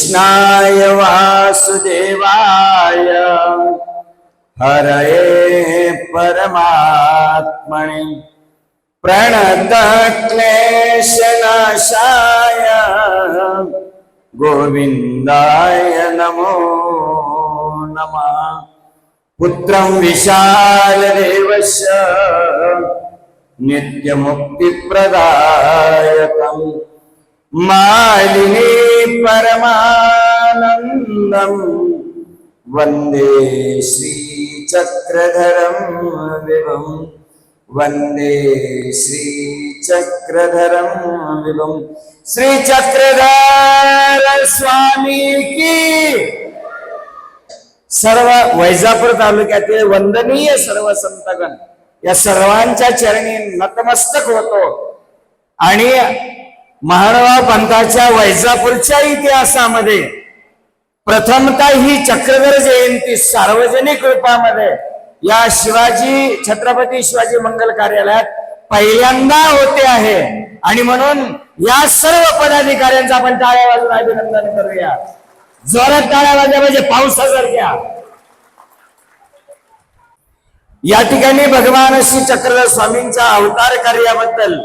കൃഷ്ണായ വാസുദേവായ. ഹരയേ പരമാത്മണി പ്രണതക്ലേശനാശായ. ഗോവിന്ദായ നമോ നമ. പുത്രം വിശാലദേവശ നിത്യമുക്തിപ്രദായകം. मालिनी परमानन्दम् वन्दे श्रीचक्रधरं विभुम् वन्दे श्रीचक्रधरं विभुम् श्रीचक्रधर स्वामी की। सर्व वैजापूर तालुक्यातील वंदनीय सर्व संतगण या सर्वांच्या चरणी नतमस्तक होतो. आणि महारावा पंथाच्या वैजापूरच्या इतिहासामध्ये प्रथमता ही चक्रधर जयंती सार्वजनिक रूपामध्ये या शिवाजी छत्रपती शिवाजी मंगल कार्यालयात पहिल्यांदा होते आहे. आणि म्हणून या सर्व पदाधिकाऱ्यांचं आपण टाळ्या वाजून अभिनंदन करूया. जोरात टाळ्या वाजल्या म्हणजे पावसासारख्या. या ठिकाणी भगवान श्री चक्रधर स्वामींच्या अवतार कार्याबद्दल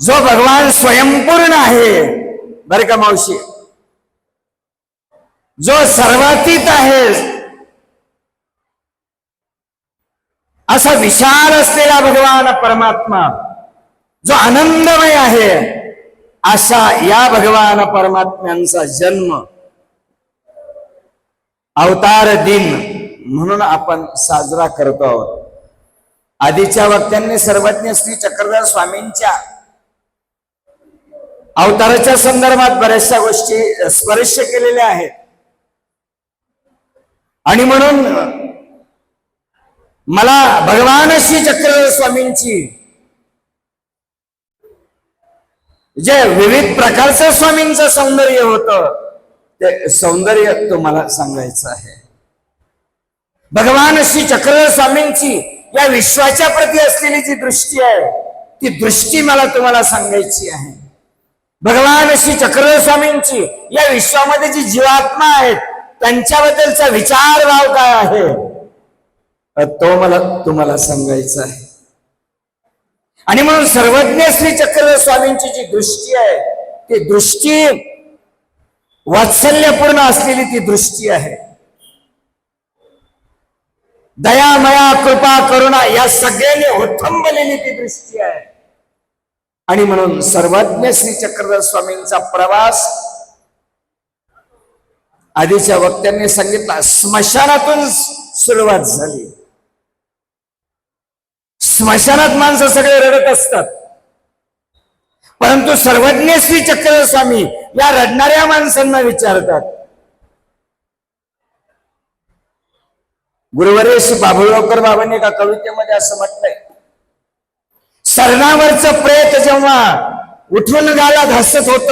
जो भगवान स्वयंपूर्ण आहे बर का मावशी? जो सर्वातीत आहे असा विशाल असलेला भगवान परमात्मा जो आनंदमय आहे अशा या भगवान परमात्म्यांचा जन्म अवतार दिन म्हणून आपण साजरा करतो आहोत. आधीच्या वक्त्यांनी सर्वज्ञ श्री चक्रधर स्वामींच्या अवताराच्या संदर्भात बऱ्याचशा गोष्टी स्पर्श केलेल्या आहेत. आणि म्हणून मला भगवान श्री चक्रधर स्वामींची जे विविध प्रकारचं स्वामींचं सौंदर्य होतं ते सौंदर्य तुम्हाला सांगायचं आहे. भगवान श्री चक्रधर स्वामींची या विश्वाच्या प्रती असलेली जी दृष्टी आहे ती दृष्टी मला तुम्हाला सांगायची आहे. भगवान श्री चक्रधर स्वामींची या विश्वामध्ये जी जीवात्मा आहेत त्यांच्याबद्दलचा विचार भाव काय आहे? तो मला तुम्हाला सांगायचा आहे. आणि म्हणून सर्वज्ञ श्री चक्रधर स्वामींची जी दृष्टी आहे ती दृष्टी वात्सल्यपूर्ण असलेली ती दृष्टी आहे. दया मया कृपा करुणा या सगळ्यांनी उत्थंबलेली ती दृष्टी आहे. आणि म्हणून सर्वज्ञ श्री चक्रधर स्वामींचा प्रवास आधीच्या वक्त्यांनी सांगितला स्मशानातून सुरुवात झाली. स्मशानात माणसं सगळे रडत असतात. परंतु सर्वज्ञ श्री चक्रधर स्वामी या रडणाऱ्या माणसांना विचारतात. गुरुवरेश बाबुळगावकर बाबांनी एका कवितेमध्ये असं म्हटलंय सरणावरचं प्रेत जेव्हा उठून गालात हसत होत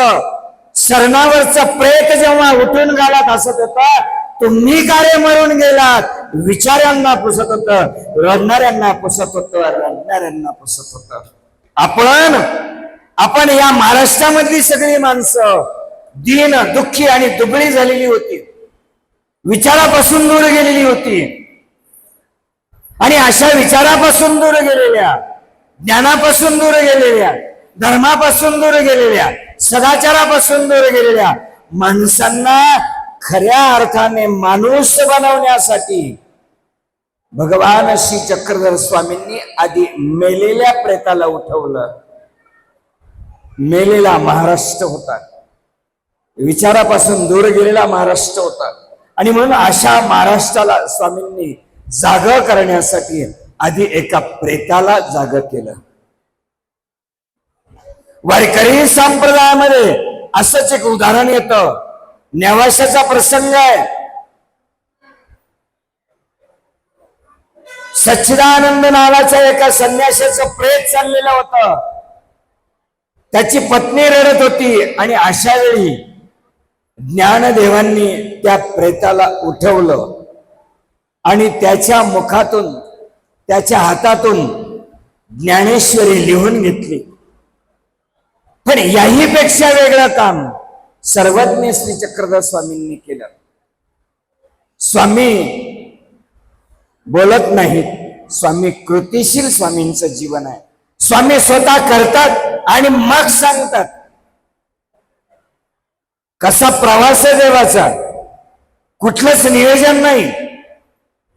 सरणावरचं प्रेत जेव्हा उठून गालात हसत होता तुम्ही कार्य मरून गेलात. विचारांना पुसत होत रडणाऱ्यांना पुसत होत रडणाऱ्यांना पुसत होत. आपण आपण या महाराष्ट्रामधली सगळी माणसं दीन दुःखी आणि दुबळी झालेली होती. विचारापासून दूर गेलेली होती. आणि अशा विचारापासून दूर गेलेल्या ज्ञानापासून दूर गेलेल्या धर्मापासून दूर गेलेल्या सदाचारापासून दूर गेलेल्या माणसांना खऱ्या अर्थाने माणूस बनवण्यासाठी भगवान श्री चक्रधर स्वामींनी आधी मेलेल्या प्रेताला उठवलं. मेलेला महाराष्ट्र होता. विचारापासून दूर गेलेला महाराष्ट्र होता. आणि म्हणून अशा महाराष्ट्राला स्वामींनी जाग करण्यासाठी आधी एका प्रेताला जाग केलं. वारकरी संप्रदायामध्ये असंच एक उदाहरण येतं. नेवाशाचा प्रसंग आहे. सच्चिदानंद नावाच्या एका संन्याशाचं प्रेत चाललेलं होतं. त्याची पत्नी रडत होती आणि अशा वेळी ज्ञानदेवांनी त्या प्रेताला उठवलं आणि त्याच्या मुखातून त्याच्या हातातून ज्ञानेश्वरी लिहून घेतली. पण याही पेक्षा वेगळं काम सर्वज्ञ श्री चक्रधर स्वामींनी केलं. स्वामी बोलत नाहीत. स्वामी कृतिशील स्वामींचं जीवन आहे. स्वामी स्वतः करतात आणि मग सांगतात. कसा प्रवास आहे देवाचा? कुठलंच नियोजन नाही.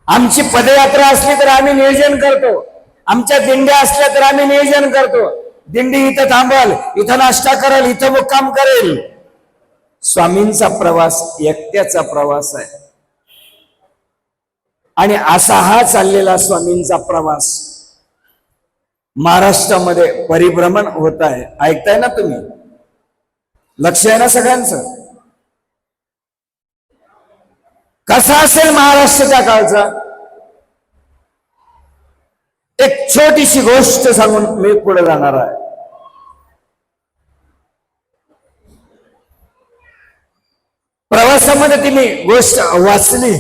आमची पदयात्रा असली तर आम्ही नियोजन करतो. आमच्या दिंड्या असल्या तर आम्ही नियोजन करतो. दिंडी इथं थांबल इथं नाश्ता करेल इथं मुक्काम करेल. स्वामींचा प्रवास एकट्याचा प्रवास आहे. आणि असा हा चाललेला स्वामींचा प्रवास महाराष्ट्रामध्ये परिभ्रमण होत आहे. ऐकताय ना तुम्ही? लक्ष आहे ना सगळ्यांचं? कसा असेल महाराष्ट्राच्या काळचा? एक छोटीशी गोष्ट सांगून मी पुढे जाणार आहे. प्रवासामध्ये तिने गोष्ट वाचली.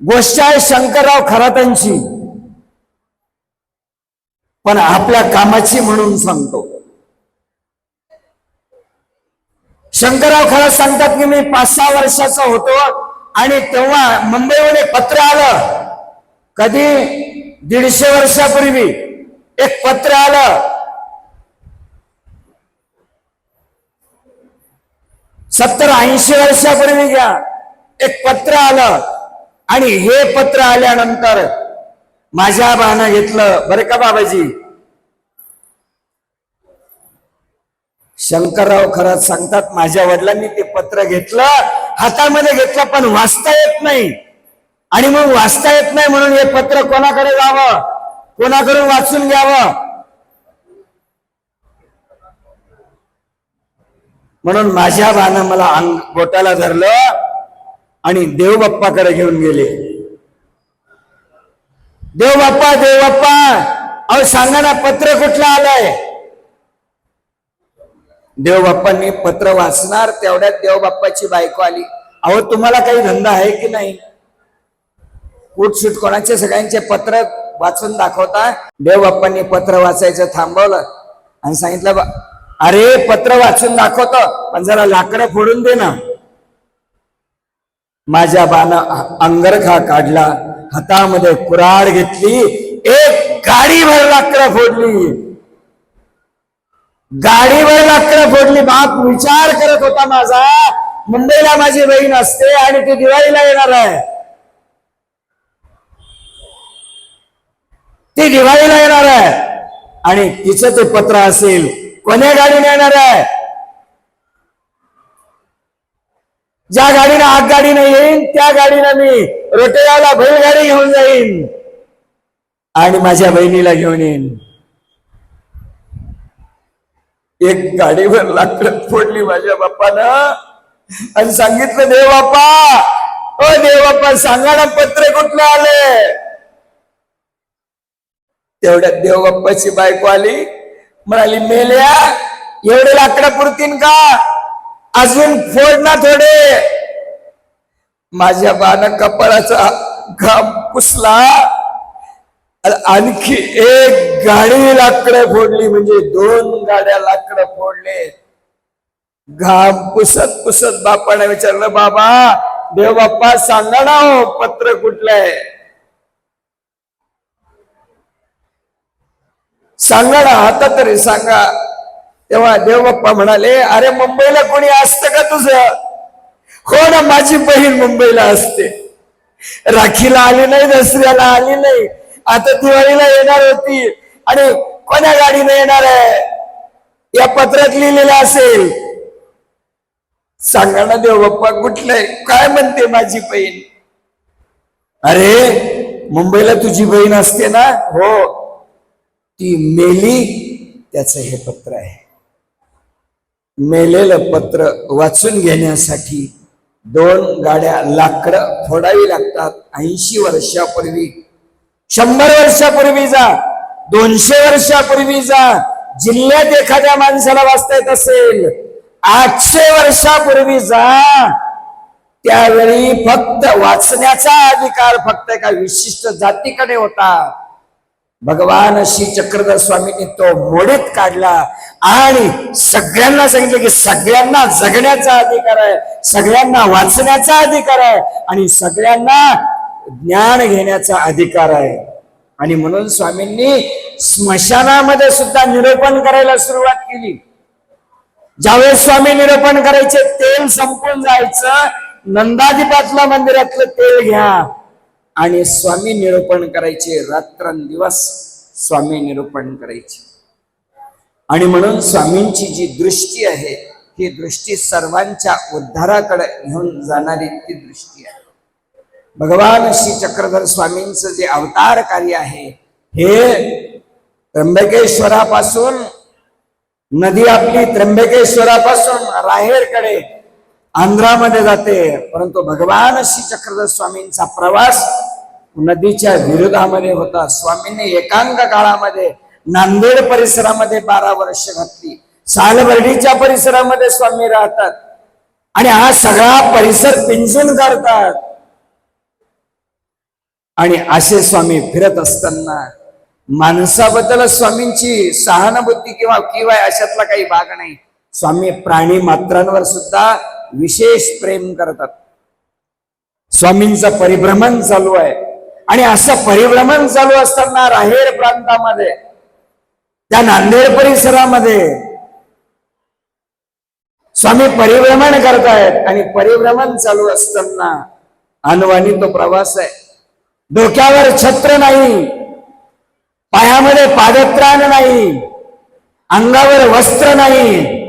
गोष्ट आहे शंकरराव खरातांची. पण आपल्या कामाची म्हणून सांगतो. शंकरराव खरं सांगतात की मी पाच सहा वर्षाचा होतो आणि तेव्हा मुंबईहून एक पत्र आलं. कधी? दीडशे वर्षापूर्वी. एक पत्र आलं. सत्तर ऐंशी वर्षापूर्वी घ्या. एक पत्र आलं. आणि हे पत्र आल्यानंतर माझ्या बानं घेतलं. बरं का बाबाजी? शंकरराव खरात सांगतात माझ्या वडिलांनी ते पत्र घेतलं हातामध्ये घेतलं पण वाचता येत नाही. आणि मग वाचता येत नाही म्हणून हे पत्र कोणाकडे जावं? कोणाकडून वाचून घ्यावं? म्हणून माझ्या भानं मला अंग बोटाला धरलं आणि देवबाप्पाकडे घेऊन गेले. देवबाप्पा देवबाप्पा अहो सांगा ना पत्र कुठलं आलंय? देवबाप्पांनी पत्र वाचणार तेवढ्यात देवबाप्पाची बायको आली. अहो तुम्हाला काही धंदा आहे की नाही? कुटसुट कोणाचे? सगळ्यांचे पत्र वाचून दाखवता. देवबाप्पांनी पत्र वाचायचं थांबवलं आणि सांगितलं बा अरे पत्र वाचून दाखवत पण जरा लाकडं फोडून दे ना. माझ्या बानं अंगरखा काढला. हातामध्ये कुराड घेतली. एक गाडीभर लाकडं फोडली. गाडीवर लाकडं फोडली. बाप विचार करत होता माझा. मुंबईला माझी बहीण असते आणि ती दिवाळीला येणार आहे. ती दिवाळीला येणार आहे. आणि तिचं ते पत्र असेल कोण्या गाडीने येणार आहे? ज्या गाडीनं आगगाडीनं येईन त्या गाडीनं मी रोटेगावला बैलगाडी घेऊन जाईन आणि माझ्या बहिणीला घेऊन येईन. एक गाडीवर लाकडं फोडली माझ्या बाप्पानं. आणि सांगितलं देव बाप्पा. ओ देव बाप्पा सांगा ना पत्र कुठलं आले? तेवढ्यात देव बाप्पाची बायको आली. म्हणाली मेल्या एवढे लाकडं पुरतीन का? अजून फोड ना थोडे. माझ्या बाण कपाळाचा घाम पुसला. आणखी एक गाडी लाकडं फोडली म्हणजे दोन गाड्या लाकडं फोडले. घाम पुसत पुसत बापाने विचारलं बाबा देव बाप्पा सांगा ना हो पत्र कुठलंय? सांगा ना आता तरी सांगा. तेव्हा देवबाप्पा म्हणाले अरे मुंबईला कोणी असतं का तुझं? हो ना माझी बहीण मुंबईला असते. राखीला आली नाही दसऱ्याला आली नाही. आता दिवाळीला येणार होती आणि कोण्या गाडीने येणार आहे? या पत्रात लिहिलेलं असेल. सांगा ना देवबाप्पा कुठलंय? काय म्हणते माझी बहीण? अरे मुंबईला तुझी बहीण असते ना? हो. ती मेली त्याचं हे पत्र आहे. मेलेलं पत्र वाचून घेण्यासाठी दोन गाड्या लाकडं फोडावी लागतात ऐंशी वर्षापूर्वी. शंभर वर्षापूर्वी जा दोनशे वर्षापूर्वी जा जिल्ह्यात एखाद्या माणसाला वाचता येत असेल आठशे वर्षापूर्वी जा. त्यावेळी फक्त वाचण्याचा अधिकार फक्त एका विशिष्ट जातीकडे होता. भगवान श्री चक्रधर स्वामींनी तो मोडीत काढला आणि सगळ्यांना सांगितलं की सगळ्यांना जगण्याचा अधिकार आहे सगळ्यांना वाचण्याचा अधिकार आहे आणि सगळ्यांना ज्ञान घेण्याचा अधिकार आहे. आणि म्हणून स्वामींनी स्मशानामध्ये सुद्धा निरूपण करायला सुरुवात केली. ज्यावेळेस स्वामी निरूपण करायचे तेल संपून जायचं. नंदादीपातल्या मंदिरातलं तेल घ्या. आणि स्वामी निरूपण करायचे. रात्रंदिवस स्वामी निरूपण करायचे. आणि म्हणून स्वामींची जी दृष्टी आहे ही दृष्टी सर्वांच्या उद्धाराकडे घेऊन जाणारी ती दृष्टी आहे. भगवान श्री चक्रधर स्वामींचं जे अवतार कार्य आहे हे त्र्यंबकेश्वरापासून नदी आपली त्र्यंबकेश्वरापासून राहेरकडे आंध्रामध्ये जाते. परंतु भगवान श्री चक्रधर स्वामींचा प्रवास नदीच्या विरोधामध्ये होता. स्वामींनी एकांक काळामध्ये नांदेड परिसरामध्ये बारा वर्ष घातली. सालबर्डीच्या परिसरामध्ये स्वामी राहतात. आणि हा सगळा परिसर पिंजून करतात. आणि असे स्वामी फिरत असताना माणसाबद्दल स्वामींची सहानुभूती किंवा किंवा अशातला काही भाग नाही. स्वामी प्राणी मात्रांवर सुद्धा विशेष प्रेम करतात. स्वामींचं परिभ्रमण चालू आहे. आणि असं परिभ्रमण चालू असताना राहेर प्रांतामध्ये त्या नांदेड परिसरामध्ये स्वामी परिभ्रमण करतायत. आणि परिभ्रमण चालू असताना अनवाणी तो प्रवास आहे. डोक्यावर छत्र नाही. पायामध्ये पादत्राण नाही. अंगावर वस्त्र नाही.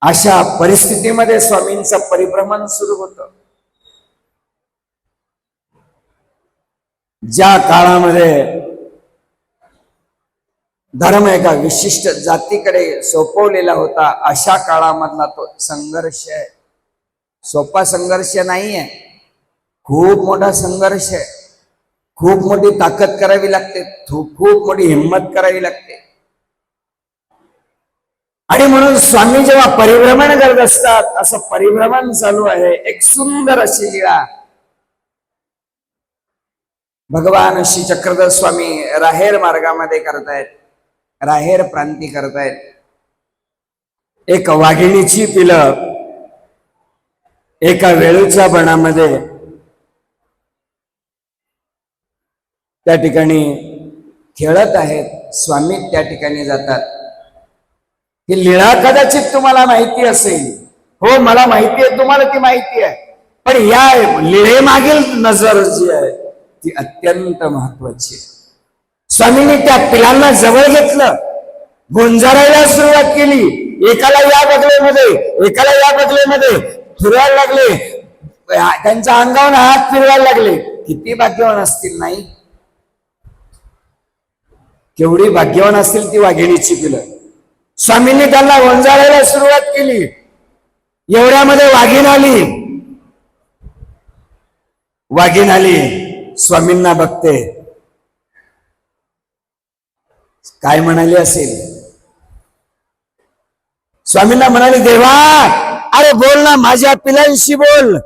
अशा परिस्थितीमध्ये स्वामींचं परिभ्रमण सुरू होतं. ज्या काळामध्ये धर्म एका विशिष्ट जातीकडे सोपवलेला होता अशा काळामधला तो संघर्ष आहे. सोपा संघर्ष नाही आहे खूप मोठा संघर्ष आहे. खूप मोठी ताकद करावी लागते. खूप मोठी हिंमत करावी लागते. आणि म्हणून स्वामी जेव्हा परिभ्रमण करत असतात असं परिभ्रमण चालू आहे. एक सुंदर अशी लीळा. भगवान श्री चक्रधर स्वामी राहेर मार्गामध्ये करतायत. राहेर प्रांती करतायत. एक वाघिणीची पिलं एका वेळूच्या बनामध्ये त्या ठिकाणी खेळत आहेत. स्वामी त्या ठिकाणी जातात. ही लीळा कदाचित तुम्हाला माहिती असेल. हो मला माहिती आहे तुम्हाला ती माहिती आहे. पण या लिळेमागील नजर जी आहे ती अत्यंत महत्वाची आहे. स्वामींनी त्या पिलांना जवळ घेतलं. गोंजारायला सुरुवात केली. एकाला या बगलेमध्ये एकाला या बगलेमध्ये फिरवायला लागले. त्यांच्या अंगावर हात फिरवायला लागले. किती भाग्यवान असतील नाही? केवढी भाग्यवान असतील ती वाघिणीची पिलं. स्वामींनी त्यांना वंजाळायला सुरुवात केली. एवढ्यामध्ये वाघीण आली. वाघीण आली. स्वामींना बघते. काय म्हणाली असेल? स्वामींना म्हणाली देवा अरे बोल ना माझ्या पिलांशी बोल.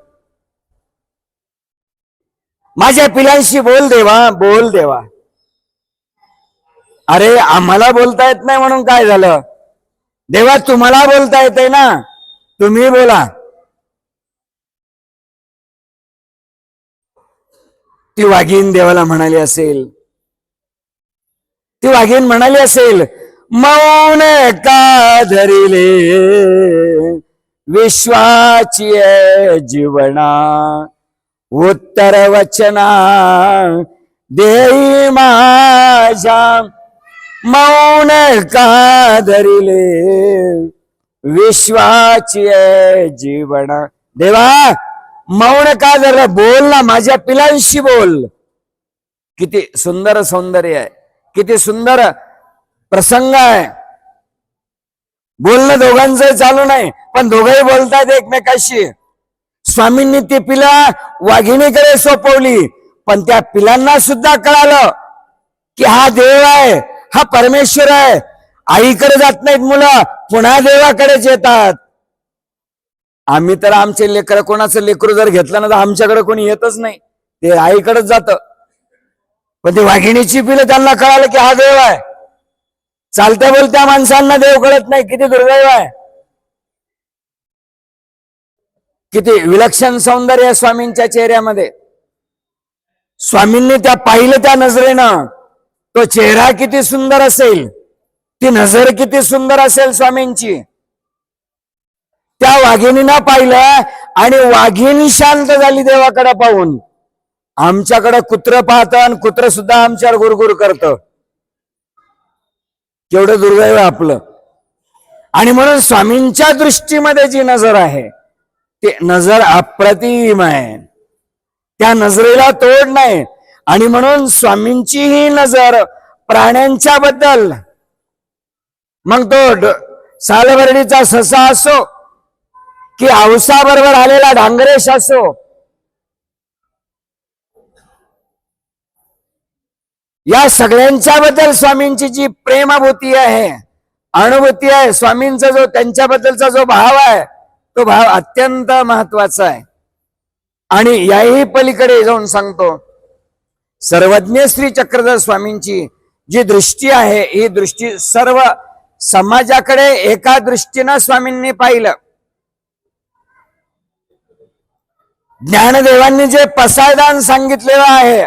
माझ्या पिलांशी बोल देवा बोल देवा. अरे आम्हाला बोलता येत नाही म्हणून काय झालं? देवा तुम्हाला बोलता येते ना? तुम्ही बोला. ती वाघीण देवाला म्हणाली असेल. ती वाघीण म्हणाली असेल मौन का धरिले? विश्वाची जीवना। उत्तर वचना देई माझ्या मौन का धरिले विश्वाची जीवन देवा मौन का धर बोल ना माझ्या पिलांशी बोल. किती सुंदर सौंदर्य आहे. किती सुंदर प्रसंग आहे. बोलणं दोघांचं चालू नाही पण दोघंही बोलतात एकमेकाशी. स्वामींनी ती पिला वाघिणीकडे सोपवली पण त्या पिलांना सुद्धा कळालं की हा देव आहे. हा परमेश्वर आहे. आईकडे जात नाहीत मुलं पुन्हा देवाकडेच येतात. आम्ही तर आमचे लेकर कोणाचं लेकरू जर घेतलं ना तर आमच्याकडे कोणी येतच नाही. ते आईकडेच जात. पण ते वाघिणीची पिलं त्यांना कळालं की हा देव आहे. चालत्या बोलत्या माणसांना देव कळत नाही किती दुर्दैव आहे. किती विलक्षण सौंदर्य स्वामींच्या चेहऱ्यामध्ये. स्वामींनी त्या पाहिलं त्या नजरेनं. तो चेहरा किती सुंदर असेल ती नजर किती सुंदर असेल स्वामींची. त्या वाघिणीना पाहिलं आणि वाघिणी शांत झाली देवाकडे पाहून. आमच्याकडे कुत्र पाहतं आणि कुत्र सुद्धा आमच्यावर गुरगुर करत. केवढं दुर्दैव आपलं. आणि म्हणून स्वामींच्या दृष्टीमध्ये जी नजर आहे ती नजर अप्रतिम आहे. त्या नजरेला तोड नाही आणि म्हणून स्वामींची ही नजर प्राण्यांच्या बद्दल मग तो ड- ससा असो की औसाबरोबर आलेला डांगरेश असो या सगळ्यांच्या बद्दल स्वामींची जी प्रेमाभूती आहे अनुभूती आहे स्वामींचा जो त्यांच्याबद्दलचा जो भाव आहे तो भाव अत्यंत महत्त्वाचा आहे. आणि याही पलीकडे जाऊन सांगतो सर्वज्ञ श्री चक्रधर स्वामींची जी दृष्टी आहे ही दृष्टी सर्व समाजाकडे एका दृष्टीनं स्वामींनी पाहिलं. ज्ञानदेवांनी जे पसायदान सांगितलेलं आहे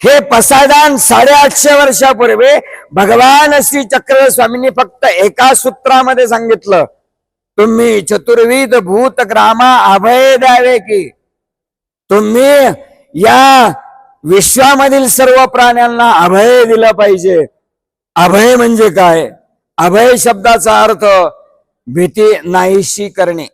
हे पसायदान साडेआठशे वर्षापूर्वी भगवान श्री चक्रधर स्वामींनी फक्त एका सूत्रामध्ये सांगितलं. तुम्ही चतुर्विध भूत ग्रामा अभय द्यावे की. तुम्ही या विश्वामधील सर्व प्राण्यांना अभय दिलं पाहिजे. अभय म्हणजे काय? अभय शब्दाचा अर्थ भीती नाहीशी करणे.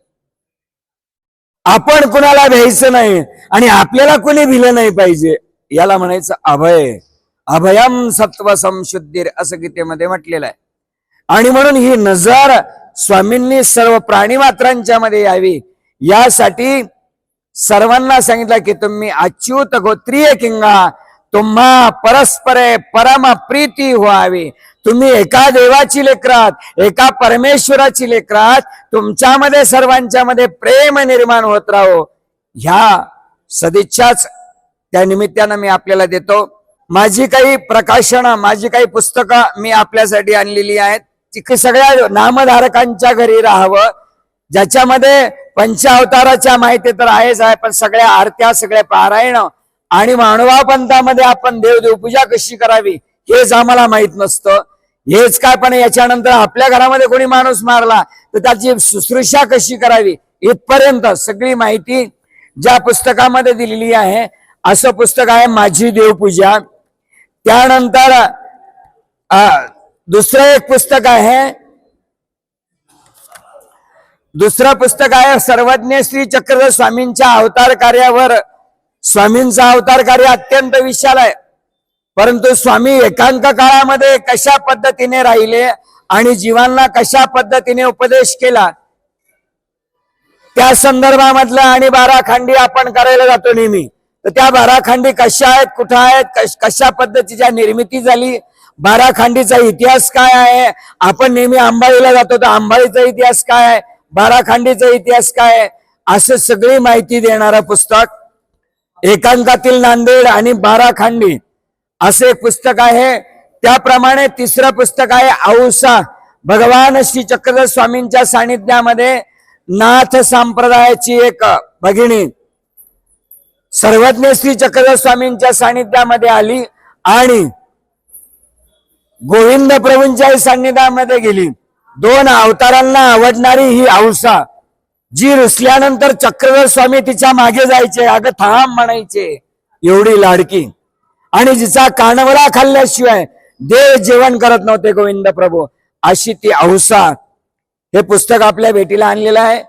आपण कुणाला भ्यायचं नाही आणि आपल्याला कुणी भिलं नाही पाहिजे याला म्हणायचं अभय. अभयम सत्व संशुद्धीर असं गीतेमध्ये म्हटलेलं आहे. आणि म्हणून ही नजर स्वामींनी सर्व प्राणी मात्रांच्या मध्ये यावी. यासाठी सर्वांना सांगितलं की तुम्ही अच्युत गोत्रीय किंगा तुम्हा परस्परे परम प्रीती व्हावी. तुम्ही एका देवाची लेकरात एका परमेश्वराची लेकरात तुमच्यामध्ये सर्वांच्या मध्ये प्रेम निर्माण होत राहो. ह्या सदिच्छाच त्या निमित्तानं मी आपल्याला देतो. माझी काही प्रकाशनं माझी काही पुस्तकं मी आपल्यासाठी आणलेली आहेत. ती सगळ्या नामधारकांच्या घरी राहावं. ज्याच्यामध्ये पंचावताराच्या माहिती तर आहेच आहे पण सगळ्या आरत्या सगळ्या पारायण आणि मानवा पंथामध्ये आपण देवदेव पूजा कशी करावी हेच आम्हाला माहीत नसतं. हेच काय पण याच्यानंतर आपल्या घरामध्ये कोणी माणूस मारला तर त्याची शुश्रूषा कशी करावी इथपर्यंत सगळी माहिती ज्या पुस्तकामध्ये दिलेली आहे असं पुस्तक आहे माझी देवपूजा त्यानंतर दुसरं एक पुस्तक आहे दुसरं पुस्तक आहे सर्वज्ञ श्री चक्रधर स्वामींच्या अवतार कार्यावर. स्वामींचा अवतार कार्य अत्यंत विशाल आहे. परंतु स्वामी एकांक काळामध्ये कशा पद्धतीने राहिले आणि जीवांना कशा पद्धतीने उपदेश केला? त्या संदर्भामधलं आणि बारा खांडी आपण करायला जातो नेहमी. तर त्या बारा खांडी कशा आहेत कुठं आहेत कश- कशा पद्धतीच्या निर्मिती झाली? बारा खांडीचा इतिहास काय आहे? आपण नेहमी आंबाळीला जातो तर आंबाळीचा इतिहास काय आहे? बाराखांडीचा इतिहास काय असं सगळी माहिती देणारं पुस्तक एकांकातील नांदेड आणि बाराखांडी. असे एक पुस्तक आहे. त्याप्रमाणे तिसरं पुस्तक आहे औसा. भगवान श्री चक्रधर स्वामींच्या सानिध्यामध्ये नाथ संप्रदायाची एक भगिनी. सर्वज्ञ श्री चक्रधर स्वामींच्या सानिध्यामध्ये आली आणि गोविंद प्रभूंच्याही सान्निध्यामध्ये गेली. दोन अवतारांना आवडणारी ही औसा जी रुसल्यानंतर चक्रधर स्वामी तिच्यामागे जायचे अगं थांब म्हणायचे एवढी लाडकी. आणि जिचा कानवरा खाल्ल्याशिवाय देव जेवण करत नव्हते गोविंद प्रभू. अशी ती औसा हे पुस्तक आपल्या भेटीला आणलेलं आहे.